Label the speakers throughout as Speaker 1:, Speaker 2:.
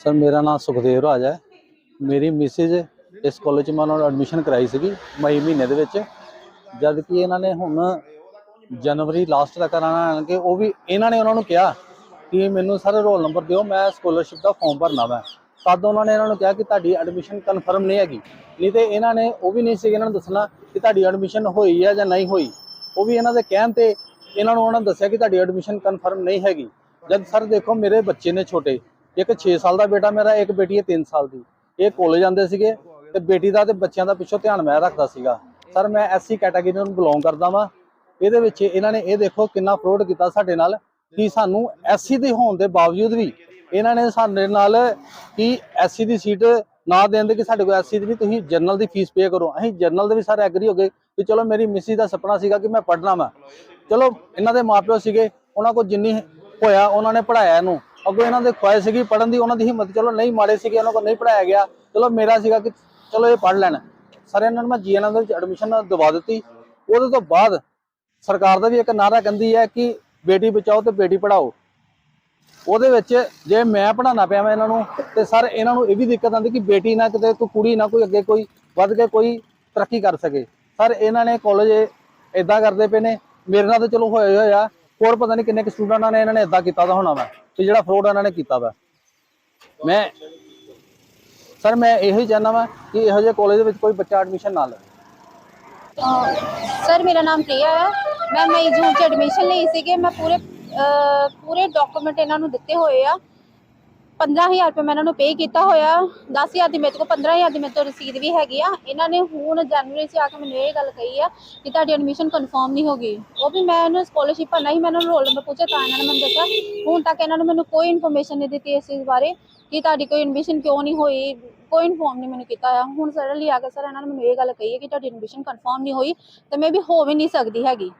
Speaker 1: Sir, ਮੇਰਾ ਨਾਮ ਸੁਖਦੇਵ ਰਾਜ ਹੈ। ਮੇਰੀ ਮਿਸਿਜ਼ ਇਸ ਕਾਲਜ 'ਚ ਮੈਂ ਉਹਨਾਂ ਨੂੰ ਐਡਮਿਸ਼ਨ ਕਰਾਈ ਸੀਗੀ ਮਈ ਮਹੀਨੇ ਦੇ ਵਿੱਚ। ਜਦ ਕਿ ਇਹਨਾਂ ਨੇ ਹੁਣ ਜਨਵਰੀ ਲਾਸਟ ਤੱਕ ਕਰਾਣਾ ਕਿ ਉਹ ਵੀ ਇਹਨਾਂ ਨੇ ਉਹਨਾਂ ਨੂੰ ਕਿਹਾ ਕਿ ਮੈਨੂੰ ਸਰ ਰੋਲ ਨੰਬਰ ਦਿਓ, ਮੈਂ ਸਕਾਲਰਸ਼ਿਪ ਦਾ ਫਾਰਮ ਭਰਨਾ ਵਾ। ਤਦ ਉਹਨਾਂ ਨੇ ਇਹਨਾਂ ਨੂੰ ਕਿਹਾ ਕਿ ਤੁਹਾਡੀ ਐਡਮਿਸ਼ਨ ਕਨਫਰਮ ਨਹੀਂ ਹੈਗੀ। ਨਹੀਂ ਤੇ ਇਹਨਾਂ ਨੇ ਉਹ ਵੀ ਨਹੀਂ ਸੀ ਇਹਨਾਂ ਨੂੰ ਦੱਸਣਾ ਕਿ ਤੁਹਾਡੀ ਐਡਮਿਸ਼ਨ ਹੋਈ ਹੈ ਜਾਂ ਨਹੀਂ ਹੋਈ। ਉਹ ਵੀ ਇਹਨਾਂ ਦੇ ਕਹਿਣ ਤੇ ਇਹਨਾਂ ਨੂੰ ਉਹਨਾਂ ਨੇ ਦੱਸਿਆ ਕਿ ਤੁਹਾਡੀ ਐਡਮਿਸ਼ਨ ਕਨਫਰਮ ਨਹੀਂ ਹੈਗੀ। ਜਦ ਸਰ ਦੇਖੋ ਮੇਰੇ ਬੱਚੇ ਨੇ ਛੋਟੇ ਇੱਕ 6 ਸਾਲ ਦਾ ਬੇਟਾ ਮੇਰਾ, ਇੱਕ ਬੇਟੀ ਹੈ 3 ਸਾਲ ਦੀ। ਇਹ ਕਾਲਜ ਜਾਂਦੇ ਸੀਗੇ ਤੇ ਬੇਟੀ ਦਾ ਤੇ ਬੱਚਿਆਂ ਦਾ ਪਿੱਛੋਂ ਧਿਆਨ ਮੈਂ ਰੱਖਦਾ ਸੀਗਾ। ਸਰ ਮੈਂ ਐਸਸੀ ਕੈਟਾਗਰੀ ਨੂੰ ਬਿਲੋਂਗ ਕਰਦਾ ਵਾਂ। ਇਹਦੇ ਵਿੱਚ ਇਹਨਾਂ ਨੇ ਇਹ ਦੇਖੋ ਕਿੰਨਾ ਫਰੋਡ ਕੀਤਾ ਸਾਡੇ ਨਾਲ ਕਿ ਸਾਨੂੰ ਐਸਸੀ ਦੇ ਹੋਣ ਦੇ ਬਾਵਜੂਦ ਵੀ ਇਹਨਾਂ ਨੇ ਸਾਡੇ ਨਾਲ ਕਿ ਐਸਸੀ ਦੀ ਸੀਟ ਨਾ ਦੇਣ ਦੇ ਕਿ ਸਾਡੇ ਕੋਲ ਐਸਸੀ ਦੀ ਨਹੀਂ ਤੁਸੀਂ ਜਰਨਲ ਦੀ ਫੀਸ ਪੇ ਕਰੋ। ਅਸੀਂ ਜਰਨਲ ਦੇ ਵੀ ਸਾਰੇ ਐਗਰੀ ਹੋ ਗਏ ਕਿ ਚਲੋ ਮੇਰੀ ਮਿਸੀ ਦਾ ਸੁਪਨਾ ਸੀਗਾ ਕਿ ਮੈਂ ਪੜ੍ਹਨਾ ਵਾ। ਚਲੋ ਇਹਨਾਂ ਦੇ ਮਾਪਿਓ ਸੀਗੇ, ਉਹਨਾਂ ਕੋਲ ਜਿੰਨੀ ਹੋਇਆ ਉਹਨਾਂ ਨੇ ਪੜਾਇਆ ਇਹਨੂੰ। ਅੱਗੋਂ ਇਹਨਾਂ ਦੇ ਖੁਆਇਸ਼ ਸੀਗੀ ਪੜਨ ਦੀ, ਉਹਨਾਂ ਦੀ ਹਿੰਮਤ, ਚਲੋ ਨਹੀਂ ਮਾੜੇ ਸੀਗੇ, ਉਹਨਾਂ ਕੋਲ ਨਹੀਂ ਪੜਾਇਆ ਗਿਆ, ਚਲੋ ਮੇਰਾ ਸੀਗਾ ਕਿ ਚਲੋ ਇਹ ਪੜ ਲੈਣ। ਸਾਰੇ ਇਹਨਾਂ ਨੂੰ ਮੈਂ ਜੀਐਨਐਮ ਦੇ ਵਿੱਚ ਐਡਮਿਸ਼ਨ ਦਵਾ ਦਿੱਤੀ। ਉਹਦੇ ਤੋਂ ਬਾਅਦ ਸਰਕਾਰ ਦਾ ਵੀ ਇੱਕ ਨਾਰਾ ਕਹਿੰਦੀ ਹੈ ਕਿ ਬੇਟੀ ਬਚਾਓ ਤੇ ਬੇਟੀ ਪੜਾਓ ਉਹਦੇ ਵਿੱਚ ਜੇ ਮੈਂ ਪੜਾਉਣਾ ਪਿਆ ਮੈਂ ਇਹਨਾਂ ਨੂੰ, ਤੇ ਸਰ ਇਹਨਾਂ ਨੂੰ ਇਹ ਵੀ ਦਿੱਕਤ ਆਉਂਦੀ ਕਿ ਬੇਟੀ ਨਾ ਕਿਤੇ ਕੋਈ ਕੁੜੀ ਨਾ ਕੋਈ ਅੱਗੇ ਕੋਈ ਵੱਧ ਕੇ ਕੋਈ ਤਰੱਕੀ ਕਰ ਸਕੇ। ਸਰ ਇਹਨਾਂ ਨੇ ਕਾਲਜ ਇਦਾਂ ਕਰਦੇ ਪਏ ਨੇ, ਮੇਰੇ ਨਾਲ ਤਾਂ ਚਲੋ ਹੋਇਆ ਹੋਇਆ। ਹੋਰ ਪਤਾ ਨਹੀਂ ਕਿੰਨੇ ਕੁ ਸਟੂਡੈਂਟਾਂ ਨੇ, ਇਹਨਾਂ ਨੇ ਇਦਾਂ ਕੀਤਾ ਦਾ ਹੋਣਾ ਵਾ। ਤੇ ਜਿਹੜਾ ਫਰੋਡ ਇਹਨਾਂ ਨੇ ਕੀਤਾ ਵਾ। ਮੈਂ ਸਰ ਮੈਂ ਇਹੋ ਚਾਹੁੰਦਾ ਵਾਂ ਕਿ ਇਹੋ ਜਿਹੇ ਕਾਲਜ ਦੇ ਵਿੱਚ ਕੋਈ ਬੱਚਾ ਐਡਮਿਸ਼ਨ ਨਾ ਲਵੇ।
Speaker 2: ਸਰ ਮੇਰਾ ਨਾਮ ਪ੍ਰਿਆ ਹੈ। ਮੈਂ ਮਈ ਜੂਨ ਚ ਐਡਮਿਸ਼ਨ ਲਈ ਸੀਗੇ। ਮੈਂ ਪੂਰੇ ਅਹ, ਪੂਰੇ ਡਾਕੂਮੈਂਟ ਇਹਨਾਂ ਨੂੰ ਦਿੱਤੇ ਹੋਏ ਆ। 15000 ਰੁਪਏ ਮੈਂ ਇਹਨਾਂ ਨੂੰ ਪੇ ਕੀਤਾ ਹੋਇਆ। 10000 ਦੀ ਮੇਰੇ ਕੋਲ 15000 ਦੀ ਮੇਰੇ ਤੋਂ ਰਸੀਦ ਵੀ ਹੈਗੀ ਆ। ਇਹਨਾਂ ਨੇ ਹੁਣ ਜਨਵਰੀ ਚ ਆ ਕੇ ਮੈਨੂੰ ਇਹ ਗੱਲ ਕਹੀ ਆ ਕਿ ਤੁਹਾਡੀ ਐਡਮਿਸ਼ਨ ਕਨਫਰਮ ਨਹੀਂ ਹੋ ਗਈ। ਉਹ ਵੀ ਮੈਂ ਇਹਨੂੰ ਸਕਾਲਰਸ਼ਿਪ ਭਰਨਾ ਸੀ, ਮੈਂ ਇਹਨਾਂ ਨੂੰ ਰੋਲ ਨੰਬਰ ਪੁੱਛਿਆ, ਤਾਂ ਇਹਨਾਂ ਨੇ ਮੈਨੂੰ ਦੱਸਿਆ। ਹੁਣ ਤੱਕ ਇਹਨਾਂ ਨੇ ਮੈਨੂੰ ਕੋਈ ਇਨਫੋਰਮੇਸ਼ਨ ਨਹੀਂ ਦਿੱਤੀ ਇਸ ਚੀਜ਼ ਬਾਰੇ ਕਿ ਤੁਹਾਡੀ ਕੋਈ ਐਡਮਿਸ਼ਨ ਕਿਉਂ ਨਹੀਂ ਹੋਈ। ਕੋਈ ਇਨਫੋਰਮ ਨਹੀਂ ਮੈਨੂੰ ਕੀਤਾ ਆ ਹੁਣ ਸਡਨਲੀ ਆ ਕੇ ਸਰ ਇਹਨਾਂ ਨੇ ਮੈਨੂੰ ਇਹ ਗੱਲ ਕਹੀ ਹੈ ਕਿ ਤੁਹਾਡੀ ਐਡਮਿਸ਼ਨ ਕਨਫਰਮ ਨਹੀਂ ਹੋਈ ਤੇ ਮੈਂ ਵੀ ਹੋ ਵੀ ਨਹੀਂ ਸਕਦੀ ਹੈਗੀ।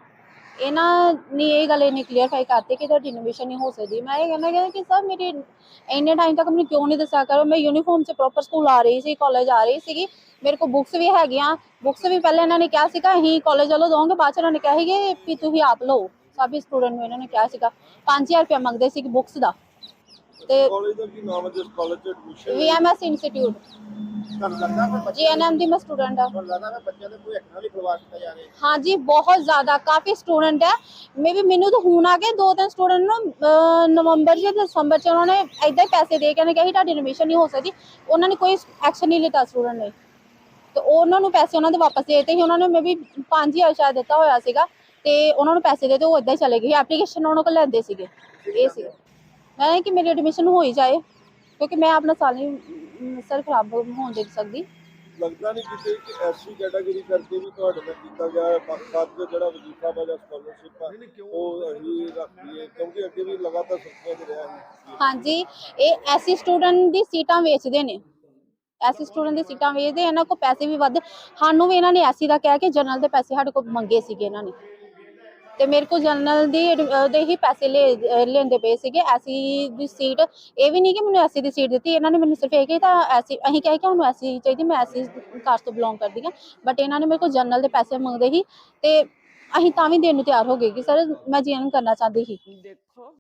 Speaker 2: ਇਹਨਾਂ ਨੇ ਇਹ ਗੱਲ ਇਹਨੇ ਕਲੀਅਰਫਾਈ ਕਰਤੀ ਕਿ ਤੁਹਾਡੀ ਐਡਮਿਸ਼ਨ ਨਹੀਂ ਹੋ ਸਕਦੀ। ਮੈਂ ਇਹ ਕਹਿੰਦਾ ਕਿ ਕਿ ਸਰ ਮੇਰੀ ਇੰਨੇ ਟਾਈਮ ਤੱਕ ਮੈਨੂੰ ਕਿਉਂ ਨਹੀਂ ਦੱਸਿਆ ਕਰੋ? ਮੈਂ ਯੂਨੀਫਾਰਮ 'ਚ ਪ੍ਰੋਪਰ ਸਕੂਲ ਆ ਰਹੀ ਸੀ ਕਾਲਜ ਆ ਰਹੀ ਸੀਗੀ। ਮੇਰੇ ਕੋਲ ਬੁੱਕਸ ਵੀ ਹੈਗੀਆਂ। ਬੁੱਕਸ ਵੀ ਪਹਿਲਾਂ ਇਹਨਾਂ ਨੇ ਕਿਹਾ ਸੀਗਾ, ਅਸੀਂ ਕਾਲਜ ਵੱਲੋਂ ਦੋਗੇ ਬਾਅਦ ਚ ਇਹਨਾਂ ਨੇ ਕਿਹਾ ਸੀਗੇ ਕਿ ਵੀ ਤੁਸੀਂ ਆਪ ਲਓ। ਸਭੀ ਸਟੂਡੈਂਟ ਨੂੰ ਇਹਨਾਂ ਨੇ ਕਿਹਾ ਸੀਗਾ। 5000 ਰੁਪਏ ਮੰਗਦੇ ਸੀ ਬੁੱਕਸ ਦਾ। ਤੇ
Speaker 3: ਕਾਲਜ ਦਾ ਕੀ ਨਾਮ ਹੈ ਜਿਸ ਕਾਲਜ ਚ ਐਡਮਿਸ਼ਨ
Speaker 2: ਵੀਐਮਐਸ ਇੰਸਟੀਚਿਊਟ
Speaker 3: ਤੁਹਾਨੂੰ ਲੱਗਦਾ ਕਿ ਬੱਚੇ
Speaker 2: ਜੀਐਨਐਮ ਦੀ ਮੈਂ ਸਟੂਡੈਂਟ ਆ
Speaker 3: ਤੁਹਾਨੂੰ ਲੱਗਦਾ ਕਿ ਬੱਚਿਆਂ ਦੇ ਕੋਈ ਹੱਕਾਂ ਵੀ ਖਲਵਾ ਦਿੱਤਾ ਜਾ ਰਿਹਾ ਹੈ?
Speaker 2: ਹਾਂਜੀ ਬਹੁਤ ਜ਼ਿਆਦਾ ਕਾਫੀ ਸਟੂਡੈਂਟ ਹੈ। ਮੇਬੀ ਮੈਨੂੰ ਤਾਂ ਹੁਣ ਆ ਕੇ ਦੋ ਤਿੰਨ ਸਟੂਡੈਂਟ ਨੂੰ ਅਹ, ਨਵੰਬਰ ਜਾਂ ਦਸੰਬਰ ਚ ਉਹਨਾਂ ਨੇ ਐਦਾਂ ਹੀ ਪੈਸੇ ਦੇ ਕੇ ਨੇ ਕਿਹਾ ਸੀ ਤੁਹਾਡੀ ਐਡਮਿਸ਼ਨ ਨਹੀਂ ਹੋ ਸਕਦੀ। ਉਹਨਾਂ ਨੇ ਕੋਈ ਐਕਸ਼ਨ ਨਹੀਂ ਲਿੱਤਾ ਸਟੂਡੈਂਟ ਨੇ। ਤੇ ਉਹਨਾਂ ਨੂੰ ਪੈਸੇ ਉਹਨਾਂ ਦੇ ਵਾਪਸ ਦੇ ਦਿੱਤੇ ਸੀ। ਉਹਨਾਂ ਨੇ ਮੇਬੀ 5000 ਸ਼ਾਇਦ ਦਿੱਤਾ ਹੋਇਆ ਸੀਗਾ। ਤੇ ਉਹਨਾਂ ਨੂੰ ਪੈਸੇ ਦੇ ਤੇ ਉਹ ਏਦਾਂ ਹੀ ਚਲੇ ਗਏ ਐਪਲੀਕੇਸ਼ਨ ਉਹਨਾਂ ਕੋਲ ਲੈਂਦੇ ਸੀਗੇ। ਇਹ ਸੀ ਮੈਂ ਕਿ ਮੇਰੀ ਐਡਮਿਸ਼ਨ ਹੋ ਹੀ ਜਾਏ ਕਿਉਂਕਿ ਮੈਂ ਆਪਣਾ ਸਾਲ ਨਹੀਂ ਸਰ ਖਰਾਬ ਹੋਣ ਦੇ ਸਕਦੀ।
Speaker 3: ਲੱਗਦਾ ਨਹੀਂ ਕਿਤੇ ਕਿ ਐਸਸੀ ਕੈਟਾਗਰੀ ਕਰਕੇ ਵੀ ਤੁਹਾਡੇ ਨਾਲ ਕੀਤਾ ਗਿਆ ਹੈ ਬਾਕੀ ਦਾ ਜਿਹੜਾ ਵਜ਼ੀਫਾ ਵਾ ਜਾਂ ਸਕਾਲਰਸ਼ਿਪ ਆ ਉਹ ਅਸੀਂ ਰੱਖੀਏ ਕਿਉਂਕਿ ਅੱਗੇ ਵੀ ਲਗਾਤਾਰ ਸੁਰੱਖਿਆ ਦੇ ਰਿਹਾ ਹੈ
Speaker 2: ਹਾਂਜੀ ਇਹ ਐਸੀ ਸਟੂਡੈਂਟ ਦੀ ਸੀਟਾਂ ਵੇਚਦੇ ਨੇ। ਐਸੀ ਸਟੂਡੈਂਟ ਦੀ ਸੀਟਾਂ ਵੇਚਦੇ ਇਹਨਾਂ ਕੋਲ ਪੈਸੇ ਵੀ ਵੱਧ ਸਾਨੂੰ ਵੀ ਇਹਨਾਂ ਨੇ ਐਸੀ ਦਾ ਕਹਿ ਕੇ ਜਨਰਲ ਦੇ ਪੈਸੇ ਸਾਡੇ ਕੋਲ ਮੰਗੇ ਸੀਗੇ ਇਹਨਾਂ ਨੇ। ਤੇ ਮੇਰੇ ਕੋਲ ਜਨਰਲ ਦੀ, ਉਹਦੇ ਹੀ ਪੈਸੇ ਲੈ, ਲੈਂਦੇ ਪਏ ਸੀਗੇ, ਐਸੀ ਦੀ ਸੀਟ। ਇਹ ਵੀ ਨਹੀਂ ਕਿ ਮੈਨੂੰ ਐਸੀ ਦੀ ਸੀਟ ਦਿੱਤੀ, ਇਹਨਾਂ ਨੇ ਮੈਨੂੰ ਸਿਰਫ ਇਹ ਕਿ ਤਾਂ ਐਸੀ, ਅਸੀਂ ਕਹਿ ਕੇ ਸਾਨੂੰ ਐਸੀ ਚਾਹੀਦੀ, ਮੈਂ ਐਸੀ ਕਾਸਟ ਤੋਂ ਬਿਲੋਂਗ ਕਰਦੀ ਹਾਂ। ਬਟ ਇਹਨਾਂ ਨੇ ਮੇਰੇ ਕੋਲ ਜਨਰਲ ਦੇ ਪੈਸੇ ਮੰਗਦੇ ਸੀ ਤੇ ਅਸੀਂ ਤਾਂ ਵੀ ਦੇਣ ਨੂੰ ਤਿਆਰ ਹੋ ਗਏ ਕਿ, ਸਰ, ਮੈਂ ਜੀਐਨ ਕਰਨਾ ਚਾਹੁੰਦੀ ਸੀ।
Speaker 4: ਦੇਖੋ